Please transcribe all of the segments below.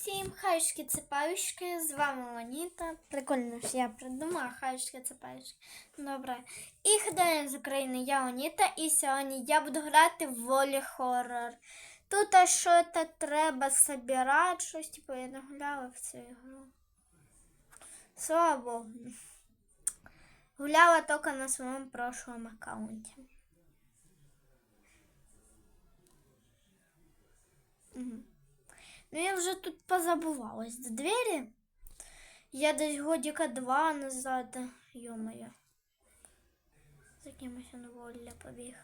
Всім хаєшки цепаюшки, з вами Ланіта. Прикольно, що я придумала хаєшки цепаюшки. Добре. І хидаю з України, я Оніта, і сьогодні я буду грати в волі хоррор. Тут а що то треба собирати, щось, типу, я не гуляла в цю ігру. Слава Богу. Гуляла тільки на своєму прошлому аккаунті. Угу. Ну, я вже тут позабувалась до двері. Я десь годика два назад. Йо-моє. За кимось он воля побіг.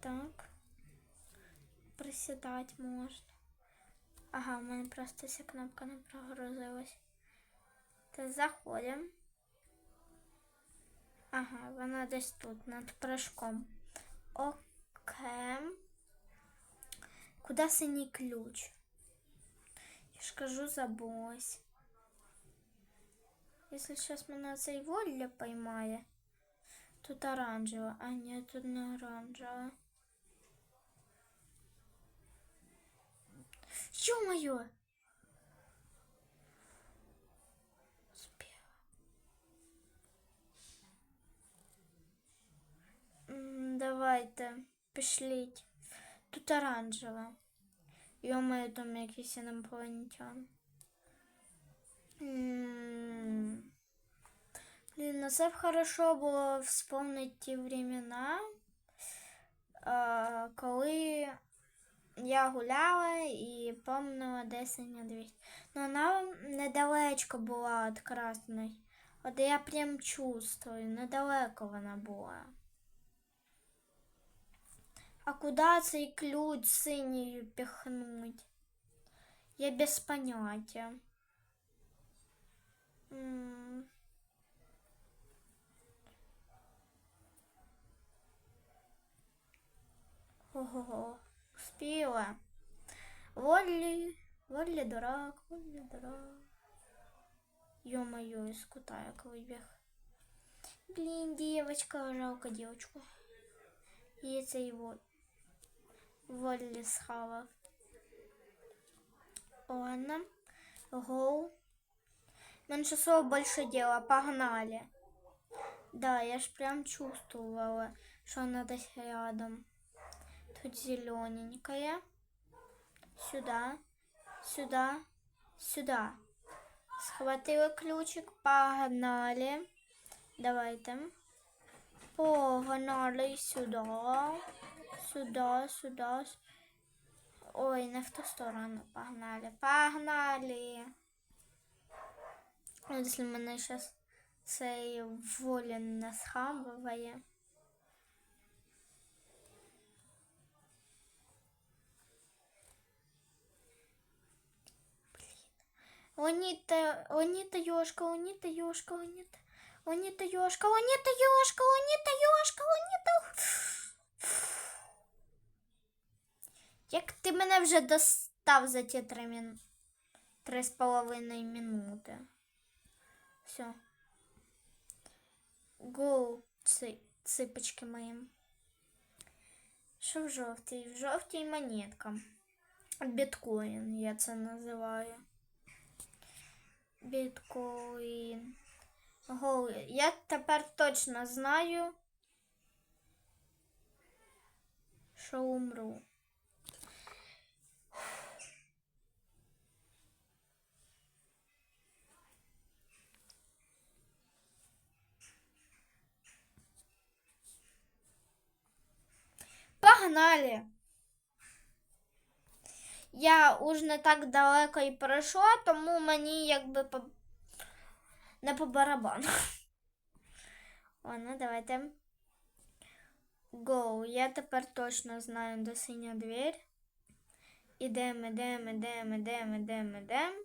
Так. Присідати можна. Ага, у мене просто ця кнопка не прогрузилась. Та заходимо. Ага, вона десь тут, над прыжком. Окей. Куда синій ключ? Я ж кажу, забулась. Если сейчас мене цей волля поймає, тут оранжева. А ні, тут не оранжева. Ё-моё! Успела. М, Давайте, пішліть. Тут оранжева. Йомаю, там якийсь інопланетян. М. Блін, ну це б хорошо було вспомнити ті времена, коли я гуляла і помнила десь медведь. Ну вона недалечко була від красної. От я прям чувствую, недалеко вона була. А куда цей ключ синій пихнуть? Я без поняття. М. Ого, успіла. Волі, волі дурак, волі дурак. Ё-моё, из кута як вибіг. Блін, девочка, жалко девочку. І цей вот. Волі схавав. Ладно. Гоу. Меньше слов, больше дела. Погнали. Да, я ж прям чувствовала, что она здесь рядом. Тут зелененькая. Сюда. Сюда. Сюда. Схватила ключик. Погнали. Давайте. Погнали сюда. Сюда, сюда. Ой, не в ту сторону. Погнали. Погнали. От Якщо мене зараз цей волі не схабує. Оніта, Оніта Йошка, Оніта Йошка, Оніта, Оніта Йошка, Оніта Йошка, Оніта Йошка, Оніта. Як ти мене вже достав за ті три мін... три з половиною минути. Все. Гоу, ци... ципочки моїм. Що в жовтій? В жовтій монетка. Біткоін, я це називаю. Біткоін. Гоу, я тепер точно знаю, що умру. Погнали! Я уж не так далеко і пройшла, тому мені якби по... не по барабану. Ладно, давайте. Go. Я тепер точно знаю, де синя двір. Ідемо, ідемо, ідемо, ідемо, ідемо, ідемо.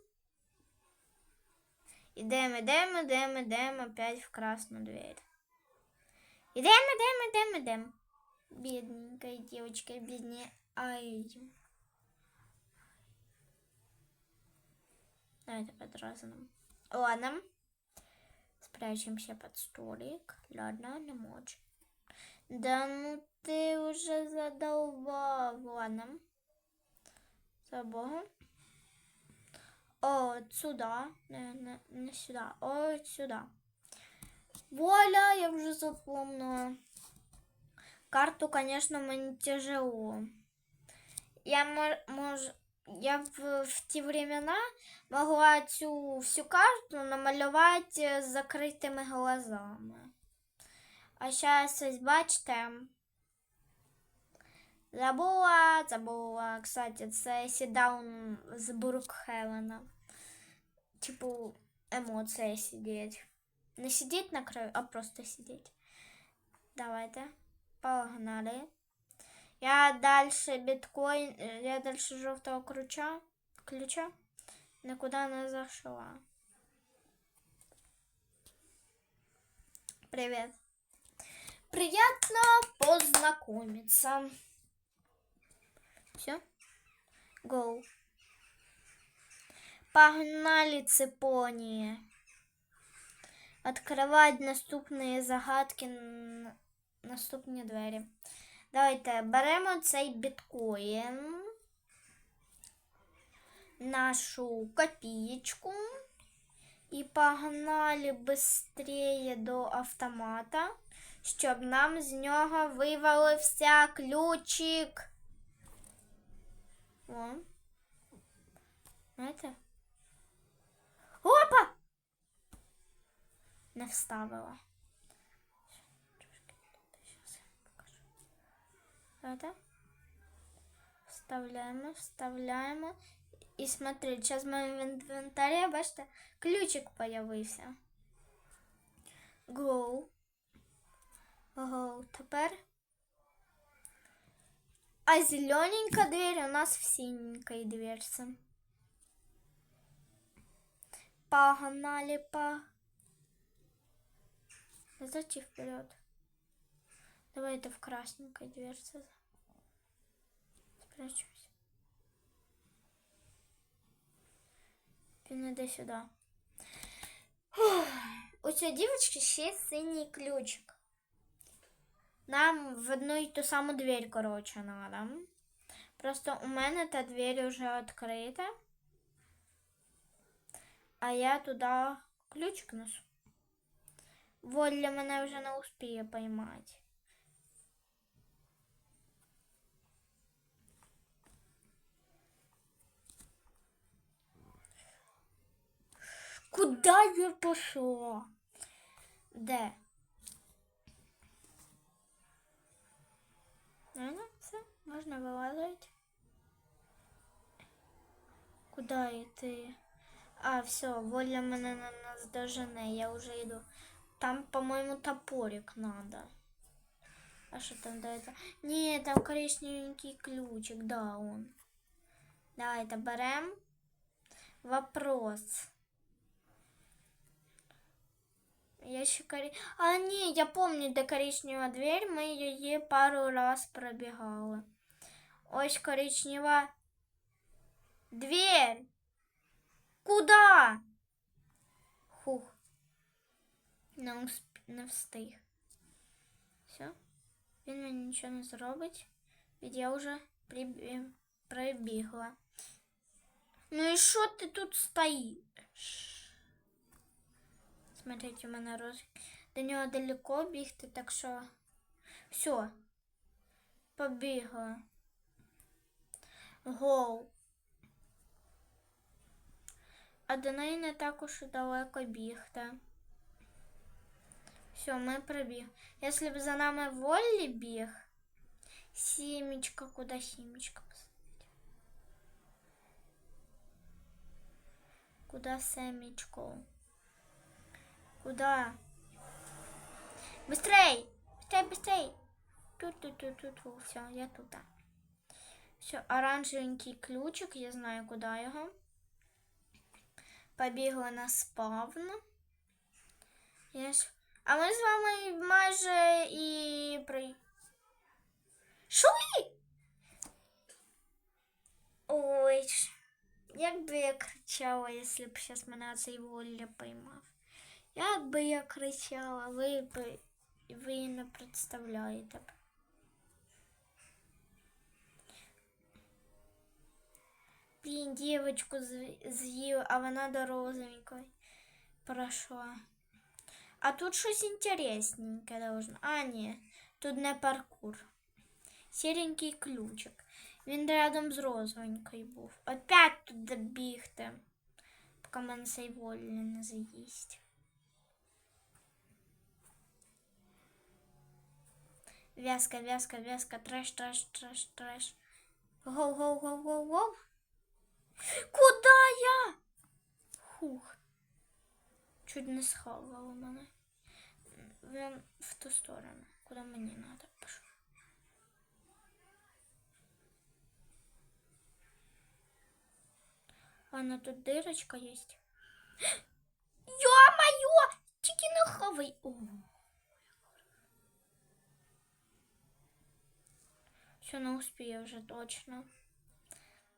Ідемо, ідемо, ідемо, ідемо опять в красну дверь. Ідемо, ідемо, ідемо, ідемо. Бедненькая девочка, беднее. Ай. Давайте под разным. Ладно. Спрячемся под столик. Ладно, не мочь. Да ну ты уже задолбал. Ладно. За Богом. От сюда. Не, не, не сюда. От сюда. Вуаля, я вже запомнила Карту, конечно, мені тяжело. Я мож, мож, я в, в ті времена могла цю всю карту намалювати з закритими глазами. А зараз ось бачите. Забула, забула. Кстати, це сідаун з Буркхевена. Типу, емоція сидіть. Не сидіть на краю, а просто сидіть. Давайте. Погнали. Я дальше биткоин, э, я дальше желтого ключа, ключа никуда не зашла. Привет. Приятно познакомиться. Все? Гоу. Погнали, цепони. Открывать наступные загадки, наступні двері. Давайте беремо цей біткоін, нашу копієчку і погнали быстрее до автомата, щоб нам з нього вивалився ключик. О. Знаєте? Опа! Не вставила. Это. Вставляємо, вставляємо. І смотри, зараз в моєму інвентарі, бачите, ключик появився. Go. Go. Тепер. А зелененька дверь у нас в синенькой дверце. Погнали по... Назад и вперед. Давайте в красненькой дверце. Спрячусь. Він іде сюди. Фух. У цієї дівчинки ще синій ключик. Нам в одну і ту саму дверь, коротше, надо. Просто у мене та дверь вже відкрита. А я туди ключик несу. Воля мене вже не успіє поймати. Куда я пошла? Де? Ну, все, можна вилазити. Куда йти? А, все, воля мене на нас дожене, я вже йду. Там, по-моєму, топорик надо. А що там дається? Ні, там коричневенький ключик, да, он. Давайте берем. Вопрос. Я ще корі... А, ні, я помню, де коричнева дверь, ми її пару раз пробігали. Ось коричнева дверь. Куда? Хух. Не, усп... не встиг. Все. Він мені нічого не зробить. Ведь я вже прибі... прибігла. Ну і що ти тут стоїш? Смотрите, у мене роз... До нього далеко бігти, так що. Все. Побігла. Гоу. А до неї не так уж і далеко бігти. Все, ми прибіг. Якщо б за нами Воллі біг. Сімечка, куди сімечка посадити? Куда семечку? Куда? Быстрей! Быстрей, быстрей! Тут, тут, тут, тут, тут. Все, я тут. Все, оранжевенький ключик, я знаю, куда його. Побігла на спавн. Я ж... А ми з вами майже і при. Шуй! Ой, ж. як би я кричала, якщо б зараз мене цей Волля поймав. Як би я кричала, ви б ви не представляєте б. Блін, дівочку з- з'їв, а вона до розовенької пройшла. А тут щось інтересненьке должно. А, ні, тут не паркур. Сіренький ключик. Він рядом з розовенькою був. Опять туди бігти, поки мене цей волі не заїсть. Вязка, вязка, вязка, треш, треш, треш, треш. Гоу, гоу, гоу, гоу, гоу. Куда я? Хух. Чуть не схавало мене. Він в ту сторону, куди мені треба. Пішов. Ладно, тут дырочка есть. Ё-моё! Тільки не хавай. О. Все, не успею уже точно.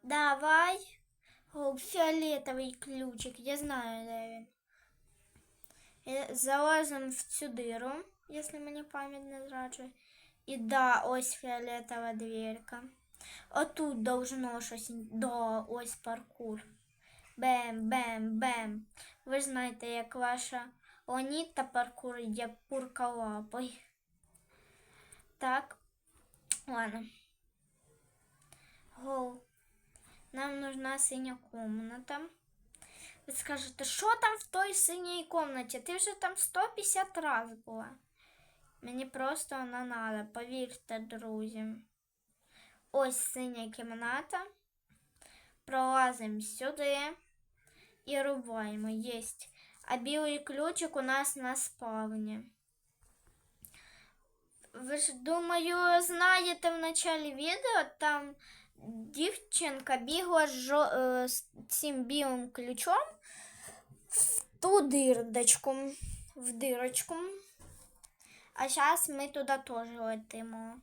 Давай. О, фиолетовый ключик. Я знаю. Е, Залазимо в цю диру, якщо мені пам'ять не зраджує. І да, ось фіолетова дверка. Отут должно щось. Да, ось паркур. Бем, бем, ж знаєте, як ваша Оніта паркур, як курка лапою. Так. Ладно. Гоу. Нам нужна синя комната. Ви скажете, що там в той синій комнаті? Ти вже там 150 раз була. Мені просто вона надо, повірте, друзі. Ось синя кімната. Пролазимо сюди і рубаємо. Єсть. А білий ключик у нас на спавні. Ви ж, думаю, знаєте в началі відео, там Дівчинка бігла е, з цим білим ключом в ту дирдочку, в дирочку. А зараз ми туди теж летимо.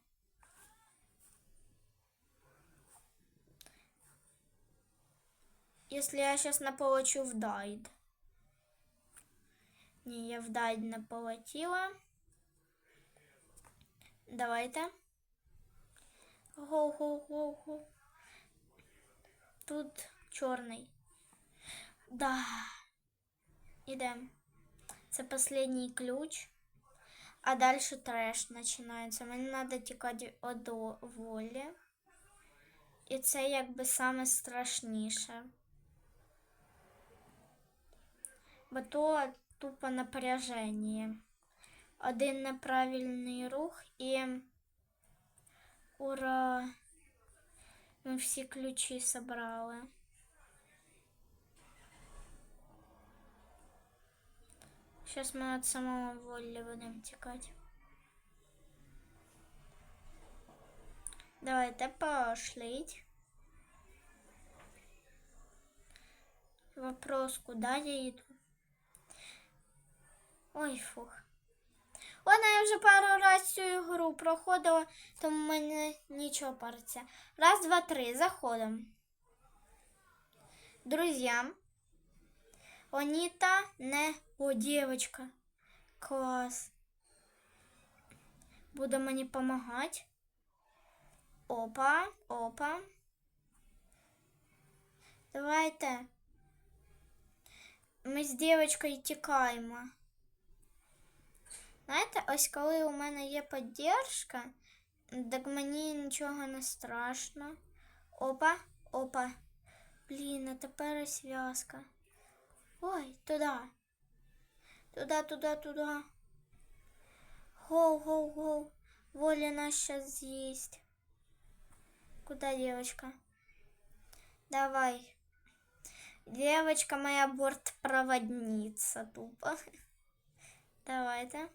Если я сейчас не полечу в дайд. Ні, я в дайд не полетіла. Давайте. Гоу-гоу-гоу-гоу. Тут чорний. Да. Ідем. Це последній ключ. А далі треш починається. Мені треба тікати від волі. І це якби саме страшніше. Бо то тупо напряження. Один неправильний рух і ура! Ми всі ключі собрали. Сейчас мы от самого волі будемо тікати. Давайте пошліть. Вопрос, куда я иду? Ой, фух. Ладно, я вже пару раз цю ігру проходила, тому мене нічого париться. Раз, два, три, заходимо. Друзья. Оніта не... О, девочка. Клас. Буде мені помагати. Опа, опа. Давайте. Ми з дівчинкою тікаємо. Знаєте, ось коли у мене є підтримка, так мені нічого не страшно. Опа, опа. Блін, а тепер зв'язка. Ой, туди. Туди, туди, туди. Гоу, гоу, гоу. Воля нас сейчас з'їсть. Куда девочка? Давай. Девочка моя бортпроводница тупо. Давайте.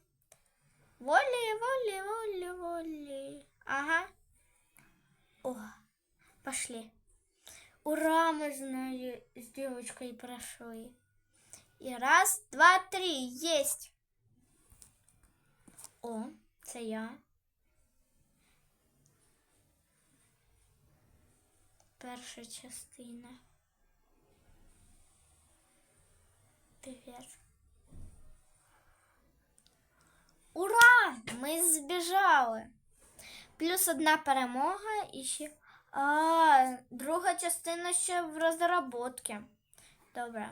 Воли, воли, воли, воли. Ага. О, пошли. Ура, мы знаю, с девочкой прошли. И раз, два, три, есть. О, це я. Перша частина. Привет. Ура! Ми збіжали. Плюс одна перемога і ще. А, друга частина ще в розробці. Добре.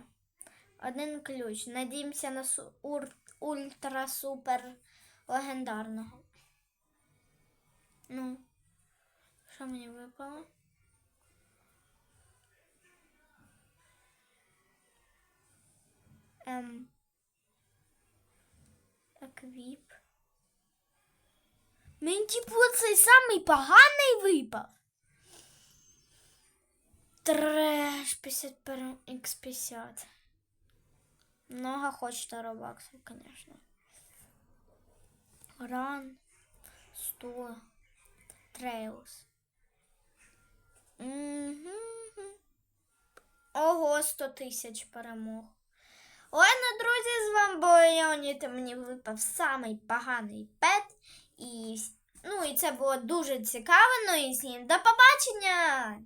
Один ключ. Надіємося на су- ультра супер легендарного. Ну, що мені випало? Ем. Еквіп. Мені типу цей самий поганий випав. Треш 51 x50. Много хочет робаксов, конечно. Ран 100. Трейлс. Мгм. Ого, 100 тисяч перемог. Ладно, друзі, з вами була Леоніта. Мені випав самий поганий пет. І, ну, і це було дуже цікаво. Ну і всім до побачення!